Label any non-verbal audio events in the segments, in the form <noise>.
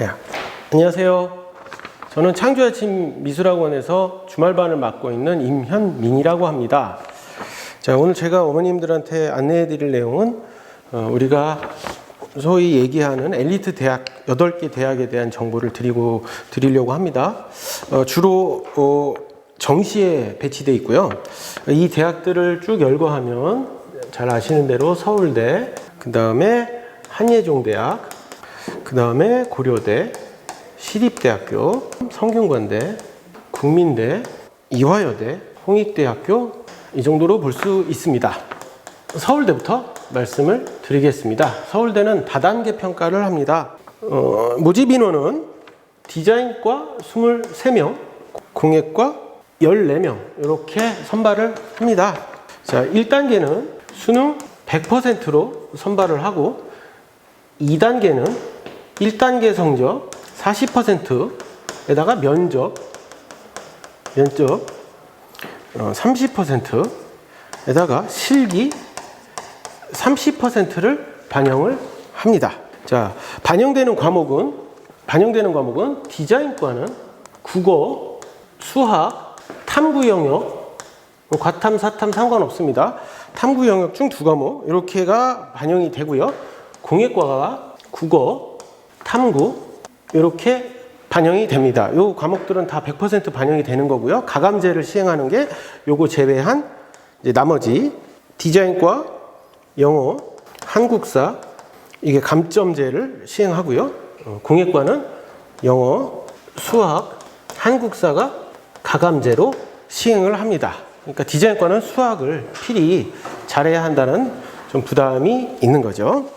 예. 안녕하세요. 저는 창조 아침 미술학원에서 주말반을 맡고 있는 임현민이라고 합니다. 자, 오늘 제가 어머님들한테 안내해 드릴 내용은 어, 우리가 소위 얘기하는 엘리트 대학 8개 대학에 대한 정보를 드리고 드리려고 합니다. 어, 주로 어, 정시에 배치돼 있고요. 이 대학들을 쭉 열거하면 잘 아시는 대로 서울대, 그 다음에 한예종대학, 그 다음에 고려대, 시립대학교, 성균관대, 국민대, 이화여대, 홍익대학교 이 정도로 볼 수 있습니다. 서울대부터 말씀을 드리겠습니다. 서울대는 다단계 평가를 합니다. 어, 모집 인원은 디자인과 23명, 공예과 14명 이렇게 선발을 합니다. 자, 1단계는 수능 100%로 선발을 하고 2단계는 1단계 성적 40%에다가 면접, 면접 어, 30%에다가 실기 30%를 반영을 합니다. 자, 반영되는 과목은 반영되는 과목은 디자인과는 국어, 수학, 탐구 영역, 뭐 과탐, 사탐 상관없습니다. 탐구 영역 중 두 과목 이렇게가 반영이 되고요. 공예과가 국어, 탐구 이렇게 반영이 됩니다. 이 과목들은 다 100% 반영이 되는 거고요. 가감제를 시행하는 게 요거 제외한 이제 나머지 디자인과 영어, 한국사 이게 감점제를 시행하고요. 어, 공예과는 영어, 수학, 한국사가 가감제로 시행을 합니다. 그러니까 디자인과는 수학을 필히 잘해야 한다는 좀 부담이 있는 거죠.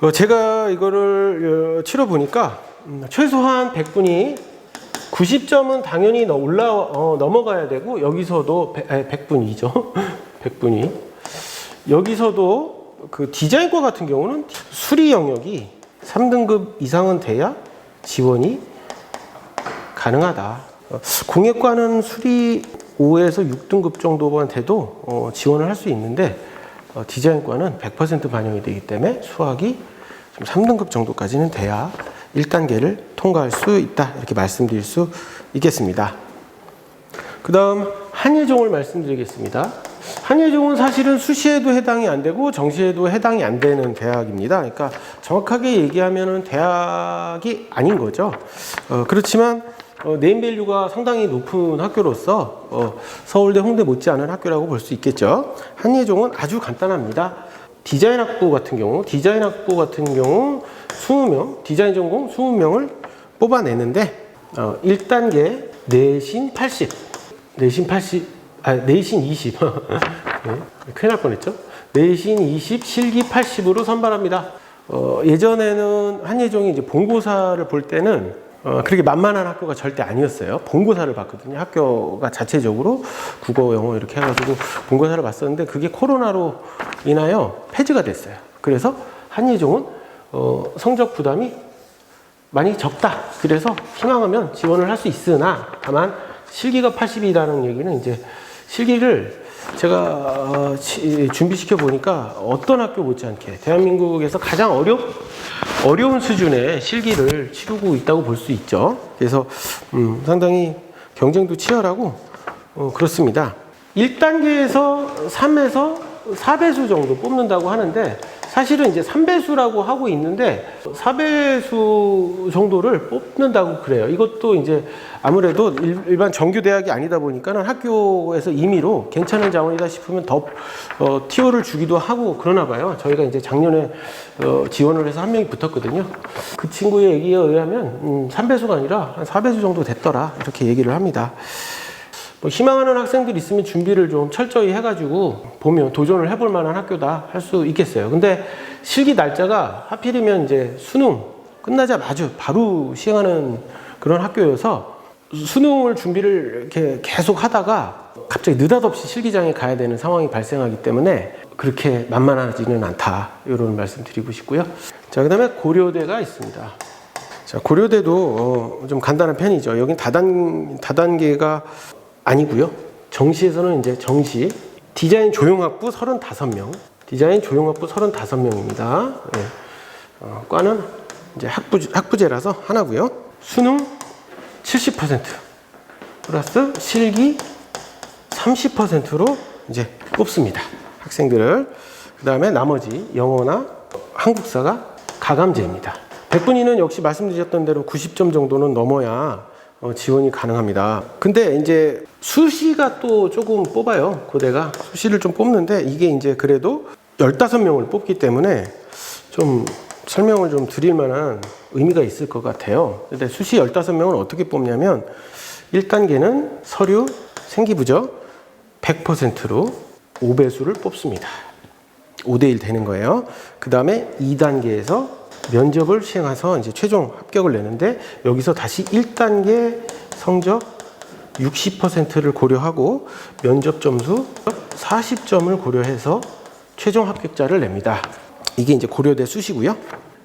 어, 제가 이거를 어, 치러 보니까 음, 최소한 100분이 90점은 당연히 너- 올라 어, 넘어가야 되고 여기서도 100, 분이죠 100분이 여기서도 그 디자인과 같은 경우는 수리 영역이 3등급 이상은 돼야 지원이 가능하다. 어, 공예과는 수리 5에서 6등급 정도만 돼도 어, 지원을 할 수 있는데 어, 디자인과는 100% 반영이 되기 때문에 수학이 좀 3등급 정도까지는 돼야 1단계를 통과할 수 있다. 이렇게 말씀드릴 수 있겠습니다. 그 다음 한예종을 말씀드리겠습니다. 한예종은 사실은 수시에도 해당이 안 되고 정시에도 해당이 안 되는 대학입니다. 그러니까 정확하게 얘기하면 대학이 아닌 거죠. 어, 그렇지만 어, 네임밸류가 상당히 높은 학교로서 어, 서울대, 홍대 못지않은 학교라고 볼 수 있겠죠. 한예종은 아주 간단합니다. 디자인 학부 같은 경우, 디자인 학부 같은 경우 20명, 디자인 전공 20명을 뽑아내는데 어, 1단계 내신 80, 내신 80, 아 내신 20, <laughs> 네, 큰일 날 뻔했죠. 내신 20, 실기 80으로 선발합니다. 어, 예전에는 한예종이 이제 본고사를 볼 때는 어, 그렇게 만만한 학교가 절대 아니었어요. 본고사를 봤거든요. 학교가 자체적으로 국어, 영어 이렇게 해가지고 본고사를 봤었는데 그게 코로나로 인하여 폐지가 됐어요. 그래서 한예종은 어, 성적 부담이 많이 적다. 그래서 희망하면 지원을 할 수 있으나 다만 실기가 80이라는 얘기는 이제 실기를 제가 어, 치- 준비시켜 보니까 어떤 학교 못지않게 대한민국에서 가장 어렵 어려운 수준의 실기를 치르고 있다고 볼 수 있죠. 그래서 음, 상당히 경쟁도 치열하고 어, 그렇습니다. 1단계에서 3에서 4배수 정도 뽑는다고 하는데 사실은 이제 3배수라고 하고 있는데 4배수 정도를 뽑는다고 그래요. 이것도 이제 아무래도 일- 일반 정규 대학이 아니다 보니까는 학교에서 임의로 괜찮은 자원이다 싶으면 더 어, 티오를 주기도 하고 그러나 봐요. 저희가 이제 작년에 어, 지원을 해서 한 명이 붙었거든요. 그 친구의 얘기에 의하면 음, 3배수가 아니라 한 4배수 정도 됐더라 이렇게 얘기를 합니다. 뭐 희망하는 학생들 있으면 준비를 좀 철저히 해가지고 보면 도전을 해볼 만한 학교다 할 수 있겠어요. 근데 실기 날짜가 하필이면 이제 수능 끝나자마자 바로 시행하는 그런 학교여서 수능을 준비를 이렇게 계속 하다가 갑자기 느닷없이 실기장에 가야 되는 상황이 발생하기 때문에 그렇게 만만하지는 않다 이런 말씀 드리고 싶고요. 자 그다음에 고려대가 있습니다. 자, 고려대도 어, 좀 간단한 편이죠. 여긴 다단 다단계가 아니고요. 정시에서는 이제 정시 디자인 조형학부 35명, 디자인 조형학부 35명입니다. 예. 어, 과는 이제 학부, 학부제라서 하나고요. 수능 70% 플러스 실기 30%로 이제 뽑습니다. 학생들을. 그 다음에 나머지 영어나 한국사가 가감제입니다. 100분위는 역시 말씀드렸던 대로 90점 정도는 넘어야 어, 지원이 가능합니다. 근데 이제 수시가 또 조금 뽑아요. 고대가 수시를 좀 뽑는데 이게 이제 그래도 15명을 뽑기 때문에 좀 설명을 좀 드릴 만한 의미가 있을 것 같아요. 근데 수시 15명을 어떻게 뽑냐면 1단계는 서류 생기부죠. 100%로 5배수를 뽑습니다. 5대1 되는 거예요. 그 다음에 2단계에서 면접을 시행해서 이제 최종 합격을 내는데 여기서 다시 1단계 성적 60%를 고려하고 면접 점수 40점을 고려해서 최종 합격자를 냅니다. 이게 이제 고려대 수시고요.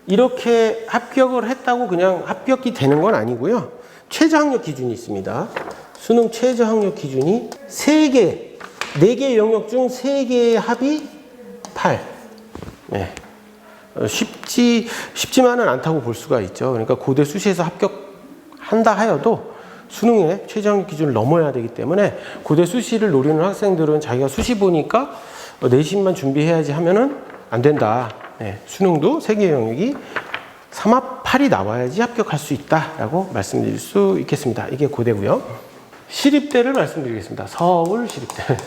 이렇게 합격을 했다고 그냥 합격이 되는 건 아니고요. 최저 학력 기준이 있습니다. 수능 최저 학력 기준이 3개, 4개 영역 중 3개의 합이 8. 네. 어, 쉽지, 쉽지만은 않다고 볼 수가 있죠. 그러니까 고대 수시에서 합격한다 하여도 수능의 최저 학력 기준을 넘어야 되기 때문에 고대 수시를 노리는 학생들은 자기가 수시 보니까 어, 내신만 준비해야지 하면은 안 된다. 네. 수능도 세개 영역이 3합 8이 나와야지 합격할 수 있다라고 말씀드릴 수 있겠습니다. 이게 고대고요. 시립대를 말씀드리겠습니다. 서울 시립대.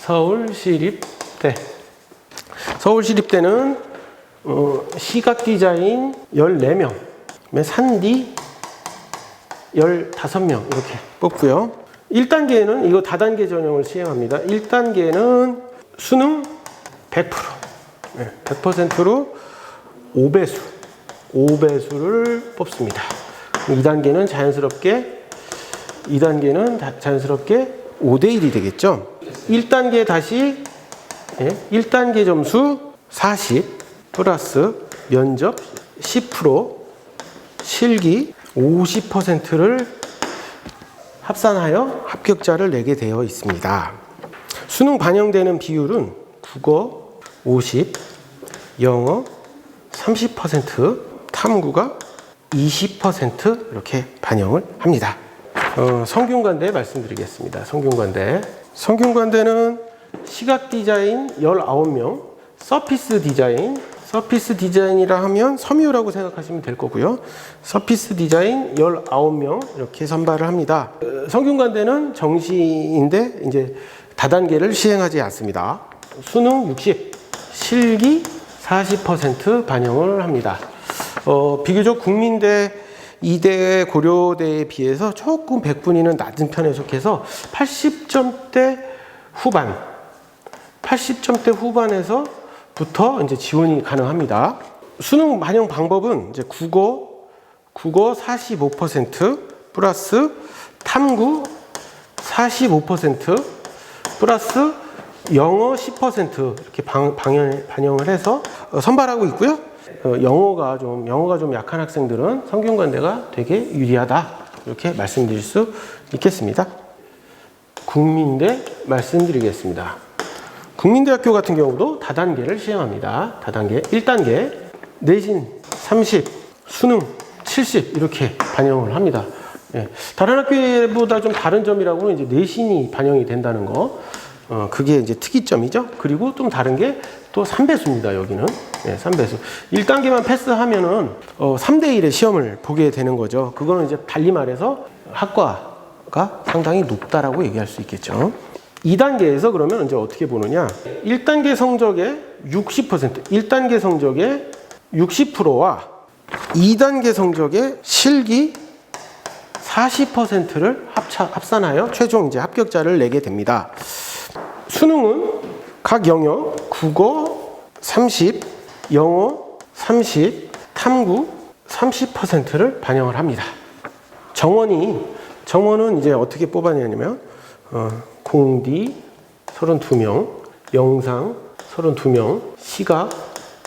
서울 시립대. 서울 시립대는 어, 시각 디자인 14명, 산디 15명 이렇게 뽑고요. 1단계는 이거 다단계 전형을 시행합니다. 1단계는 수능 100%, 네, 100%로 5배수, 5배수를 뽑습니다. 2단계는 자연스럽게 2단계는 다- 자연스럽게 5대 1이 되겠죠. 1단계 다시 예, 1단계 점수 40 플러스 면접 10% 실기 50%를 합산하여 합격자를 내게 되어 있습니다. 수능 반영되는 비율은 국어 50, 영어 30%, 탐구가 20% 이렇게 반영을 합니다. 어, 성균관대 말씀드리겠습니다. 성균관대. 성균관대는 시각 디자인 19명, 서피스 디자인, 서피스 디자인이라 하면 섬유라고 생각하시면 될 거고요. 서피스 디자인 19명 이렇게 선발을 합니다. 어, 성균관대는 정시인데 이제 다단계를 시행하지 않습니다. 수능 60, 실기 40% 반영을 합니다. 어, 비교적 국민대 이대 고려대에 비해서 조금 100분위는 낮은 편에 속해서 80점대 후반, 80점대 후반에서 부터 이제 지원이 가능합니다. 수능 반영 방법은 이제 국어, 국어 45% 플러스 탐구 45% 플러스 영어 10% 이렇게 방, 방영, 반영을 해서 어, 선발하고 있고요. 어, 영어가 좀 영어가 좀 약한 학생들은 성균관대가 되게 유리하다 이렇게 말씀드릴 수 있겠습니다. 국민대 말씀드리겠습니다. 국민대학교 같은 경우도 다단계를 시행합니다. 다단계 1단계 내신 30, 수능 70 이렇게 반영을 합니다. 예, 다른 학교보다 좀 다른 점이라고는 이제 내신이 반영이 된다는 거. 어, 그게 이제 특이점이죠. 그리고 좀 다른 게 또 3배수입니다, 여기는. 네, 3배수. 1단계만 패스하면은, 어, 3대1의 시험을 보게 되는 거죠. 그거는 이제 달리 말해서 학과가 상당히 높다라고 얘기할 수 있겠죠. 2단계에서 그러면 이제 어떻게 보느냐. 1단계 성적의 60%, 1단계 성적의 60%와 2단계 성적의 실기 40%를 합차, 합산하여 최종 이제 합격자를 내게 됩니다. 수능은 각 영역 국어 30, 영어 30, 탐구 30%를 반영을 합니다. 정원이 정원은 이제 어떻게 뽑아내냐면 어, 공디 32명, 영상 32명, 시각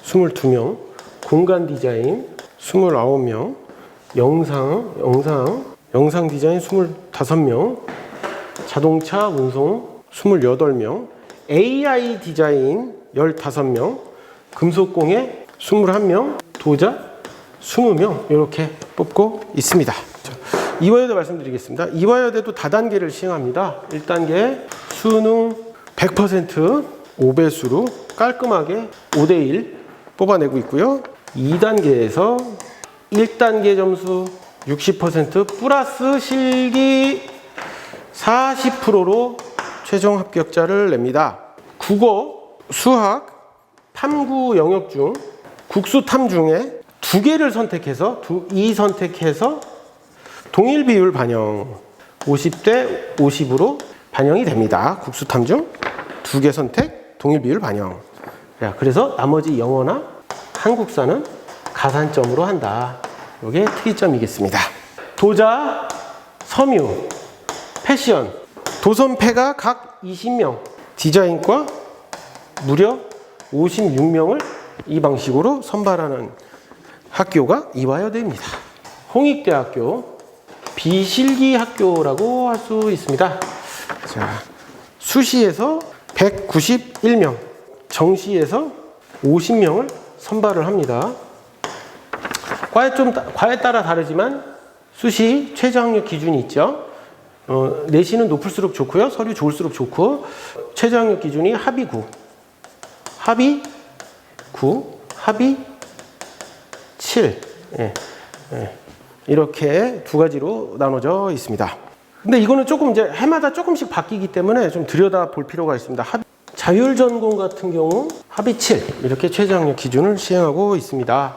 22명, 공간 디자인 29명, 영상 영상 영상 디자인 25명, 자동차 운송 28명, AI 디자인 15명, 금속공예 21명, 도자 20명 이렇게 뽑고 있습니다. 자, 이화여대 말씀드리겠습니다. 이화여대도 다단계를 시행합니다. 1단계 수능 100% 5배수로 깔끔하게 5대1 뽑아내고 있고요. 2단계에서 1단계 점수 60% 플러스 실기 40%로 최종 합격자를 냅니다. 국어, 수학, 탐구 영역 중 국수 탐 중에 두 개를 선택해서 두, 이 선택해서 동일 비율 반영 50대 50으로 반영이 됩니다. 국수 탐중 두 개 선택 동일 비율 반영. 야, 그래서 나머지 영어나 한국사는 가산점으로 한다. 이게 특이점이겠습니다. 도자, 섬유, 패션, 도선패가 각 20명, 디자인과 무려 56명을 이 방식으로 선발하는 학교가 이화여대입니다. 홍익대학교 비실기 학교라고 할 수 있습니다. 자, 수시에서 191명, 정시에서 50명을 선발을 합니다. 과에 좀 따- 과에 따라 다르지만 수시 최저 학력 기준이 있죠. 어, 내신은 높을수록 좋고요. 서류 좋을수록 좋고 최저 학력 기준이 합의 9, 합의 9, 합의 7. 예, 예. 이렇게 두 가지로 나눠져 있습니다. 근데 이거는 조금 이제 해마다 조금씩 바뀌기 때문에 좀 들여다 볼 필요가 있습니다. 합- 자율 전공 같은 경우 합의 7 이렇게 최저 학력 기준을 시행하고 있습니다.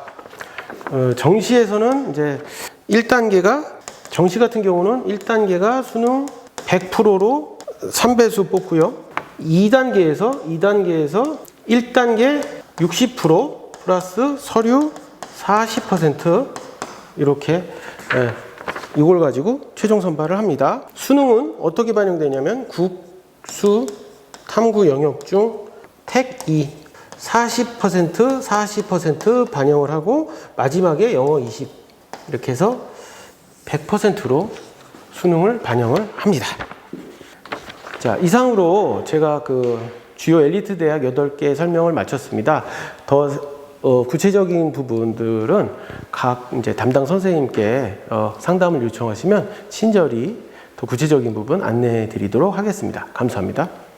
어, 정시에서는 이제 1단계가 정시 같은 경우는 1단계가 수능 100%로 3배수 뽑고요. 2단계에서 2단계에서 1단계 60% 플러스 서류 40% 이렇게 예, 이걸 가지고 최종 선발을 합니다. 수능은 어떻게 반영되냐면 국수 탐구 영역 중 택 2, 40% 40% 반영을 하고 마지막에 영어 20 이렇게 해서 100%로 수능을 반영을 합니다. 자, 이상으로 제가 그 주요 엘리트 대학 8개 설명을 마쳤습니다. 더 어, 구체적인 부분들은 각 이제 담당 선생님께 어, 상담을 요청하시면 친절히 더 구체적인 부분 안내해 드리도록 하겠습니다. 감사합니다.